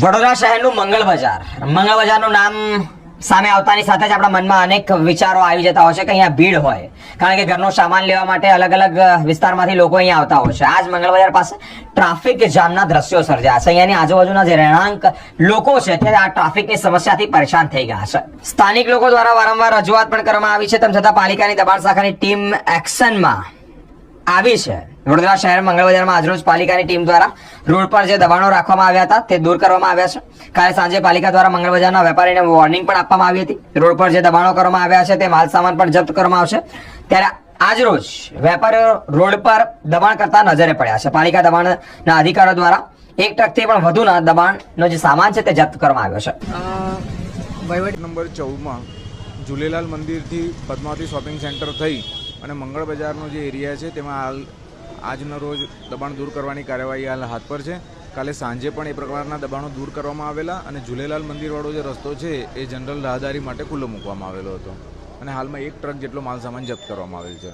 વડોદરા શહેરનું મંગળ બજાર. મંગળ બજારનું નામ સામે આવતાની સાથે જ આપણા મનમાં અનેક વિચારો આવી જતા હોય છે કે અહીંયા ભીડ હોય. કારણ કે ઘરનો સામાન લેવા માટે અલગ અલગ વિસ્તારમાંથી લોકો અહીંયા આવતા હોય છે. આજ મંગળ બજાર પાસે ટ્રાફિક જામના દ્રશ્યો સર્જ્યા છે. અહીંયાની આજુબાજુના જે રહેણાંક લોકો છે તે આ ટ્રાફિકની સમસ્યાથી પરેશાન થઈ ગયા છે. સ્થાનિક લોકો દ્વારા વારંવાર રજૂઆત પણ કરવામાં આવી છે. તેમ છતાં પાલિકાની દબાણ શાખાની ટીમ એક્શનમાં આવી છે. વડોદરા શહેર મંગળ બજારમાં આજરોજ પાલિકાની ટીમ દ્વારા રોડ પર જે દબાણો રાખવામાં આવ્યા હતા તે દૂર કરવામાં આવ્યા છે. કાલે સાંજે પાલિકા દ્વારા મંગળ બજારના વેપારીને વોર્નિંગ પણ આપવામાં આવી હતી. રોડ પર જે દબાણો કરવામાં આવ્યા છે તે માલ સામાન પણ જપ્ત કરવામાં આવશે. ત્યારે આજરોજ વેપારીઓ રોડ પર દબાણ કરતા નજરે પડ્યા છે. પાલિકા દબાણના અધિકારો દ્વારા એક ટકથી પણ વધુના દબાણનો જે સામાન છે તે જપ્ત કરવામાં આવ્યો છે. વહીવટ નંબર ચૌદમાં ઝૂલેલાલ મંદિરથી પદ્માવતી શોપિંગ સેન્ટર થઈ અને મંગળ બજારનો જે એરિયા છે તેમાં હાલ આજનો રોજ દબાણ દૂર કરવાની કાર્યવાહી હાલ હાથ પર છે. કાલે સાંજે પણ એ પ્રકારના દબાણો દૂર કરવામાં આવેલા અને ઝૂલેલાલ મંદિરવાળો જે રસ્તો છે એ જનરલ રાહદારી માટે ખુલ્લો મૂકવામાં આવેલો હતો. અને હાલમાં એક ટ્રક જેટલો માલ સામાન જપ્ત કરવામાં આવેલ છે.